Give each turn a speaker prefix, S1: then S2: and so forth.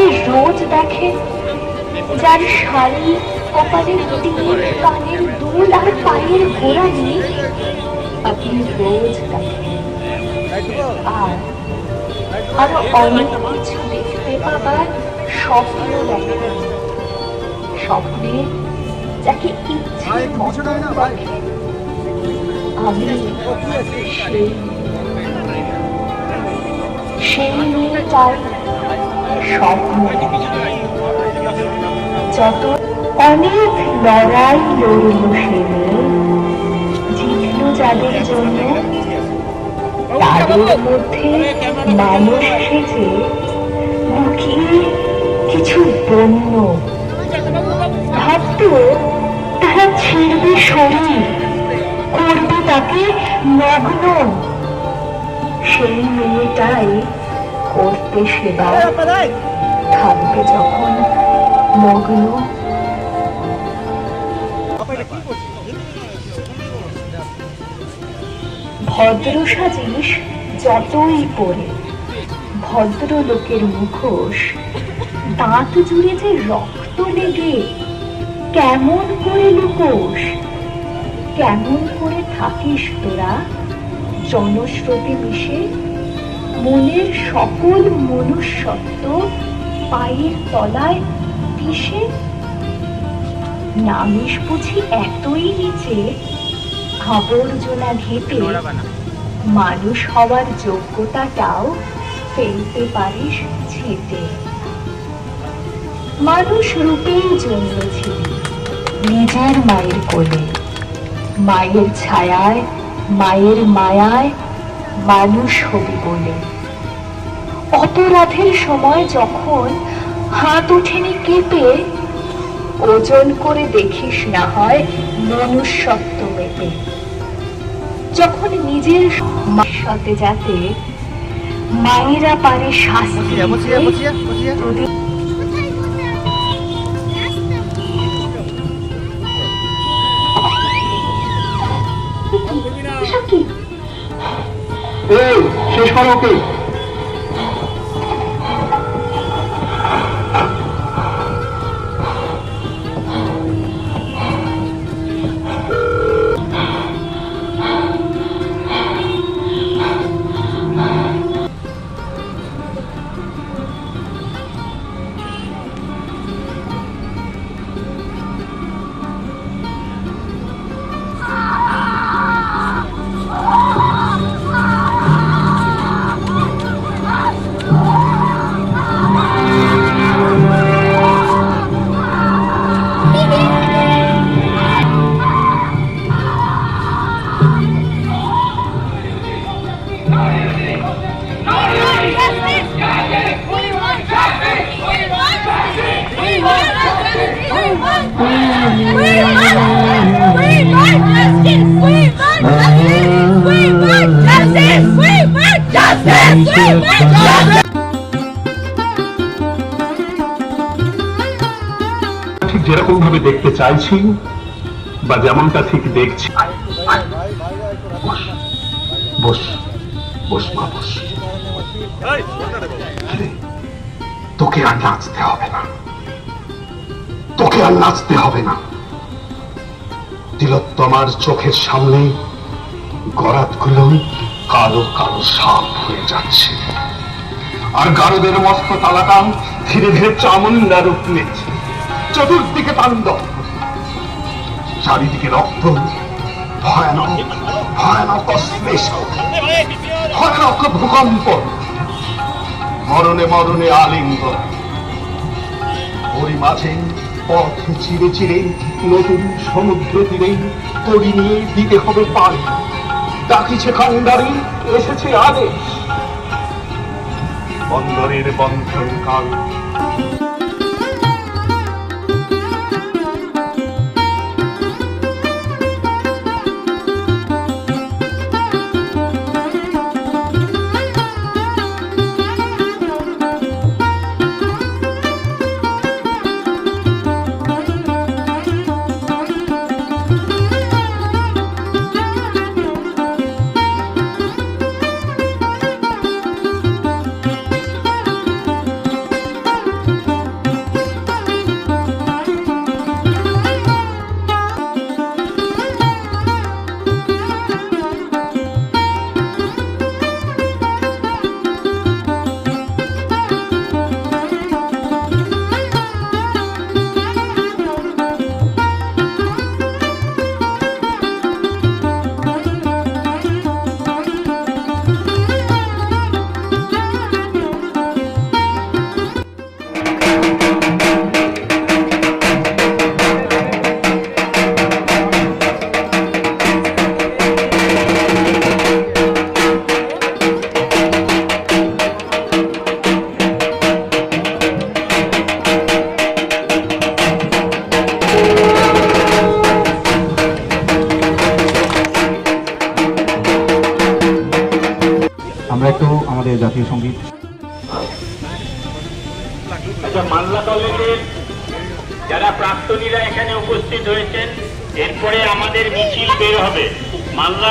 S1: যাকে রোজ দেখে যার শাড়ি কপালের তিল কানের দুল আর পায়ের গোড়া নিয়ে আপনি রোজ দেখেন। আর আরও অনেক কিছু দেখতে পাবার স্বপ্ন দেখেন। স্বপ্নে যাকে ইচ্ছে মতো দেখেন আমি সেই সেই মেয়েটার যত অনেক লড়াই লড়ল সে জিতল যাদের জন্য, তাদের মধ্যে মানুষ সেজে লুকিয়ে কিছু বন্য ভাবত তারা ছিড়বে শরীর, করবে তাকে নগ্ন সেই মেয়েটাই করতে সেবা থাকবে যখন মগ্ন। ভদ্র সাজিস যতই পরে ভদ্র লোকের মুখোশ দাঁত জুড়ে যে রক্ত লেগে কেমন করে লুকোস কেমন করে থাকিস তোরা? জনস্রোতে মিশে মনের সকল মনুষ্যত্ব পায়ের তলায় পিষে। নামিস বুঝি এতই নিচে আবর্জনা ঘেটে মানুষ হওয়ার যোগ্যতাটাও ফেলতে পারিস ছেটে মানুষ রূপেই জন্মেছিলি নিজের মায়ের কোলে। মায়ের ছায়ায়, মায়ের মায়ায় মানুষ হবি বলে। অপরাধের সময় যখন হাত ওঠেনি কেঁপে ওজন করে দেখিস না হয় মনুষ্যত্ব মেপে। যখন নিজের সাথে যাতে মায়েরা পারে শাস্তি
S2: এই শেষ করো ঠিক যেরকম ভাবে দেখতে চাইছি বা যেমনটা ঠিক দেখছি। তোকে আর নাচতে হবে না। তোকে আর নাচতে হবে না। তিলোত্তমার চোখের সামনে গরাতগুলো কালো কালো সাপ হয়ে যাচ্ছে। আর গারদের মস্ত তালাটা ধীরে ধীরে চামুন্ডা রূপ নিচ্ছে চতুর্দিকে তাণ্ডব। চারিদিকে রক্ত, ভয়ানক ভয়ানক ভয়ানক ভূকম্প। মরণে মরণে আলিঙ্গন। ওই মাঝে পথ চিরে চিরে নতুন সমুদ্র তীরে তরি নিয়ে দিতে হবে পাড়ি ডাকিছে খান্ডারি এসেছে আদেশ। বন্দরের বন্ধন কাল
S3: জাতীয় সংগীত
S4: আচ্ছা মালদা কলেজের যারা প্রাক্তনীরা এখানে উপস্থিত হয়েছেন, এরপরে আমাদের মিছিল বের হবে। মাল্লা